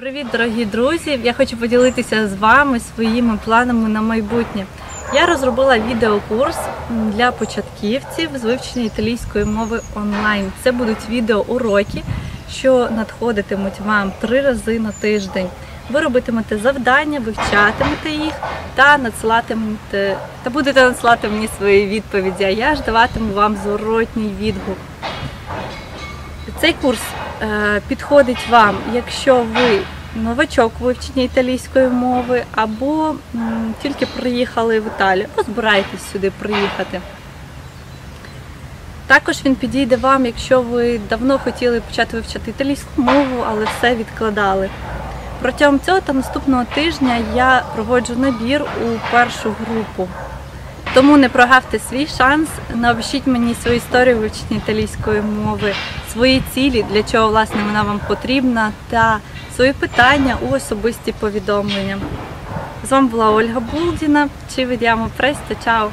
Привіт, дорогі друзі! Я хочу поділитися з вами своїми планами на майбутнє. Я розробила відеокурс для початківців з вивчення італійської мови онлайн. Це будуть відеоуроки, що надходитимуть вам три рази на тиждень. Ви робитимете завдання, вивчатимете їх та надсилатимете та будете надсилати мені свої відповіді. А я ж даватиму вам зворотній відгук. Цей курс підходить вам, якщо ви новачок у вивченні італійської мови, або тільки приїхали в Італію, або збираєтесь сюди приїхати. Також він підійде вам, якщо ви давно хотіли почати вивчати італійську мову, але все відкладали. Протягом цього та наступного тижня я проводжу набір у першу групу. Тому не прогавте свій шанс, напишіть мені свою історію вивчення італійської мови, свої цілі, для чого власне вона вам потрібна, та свої питання у особисті повідомлення. З вами була Ольга Булдіна. Ci vediamo presto, ciao!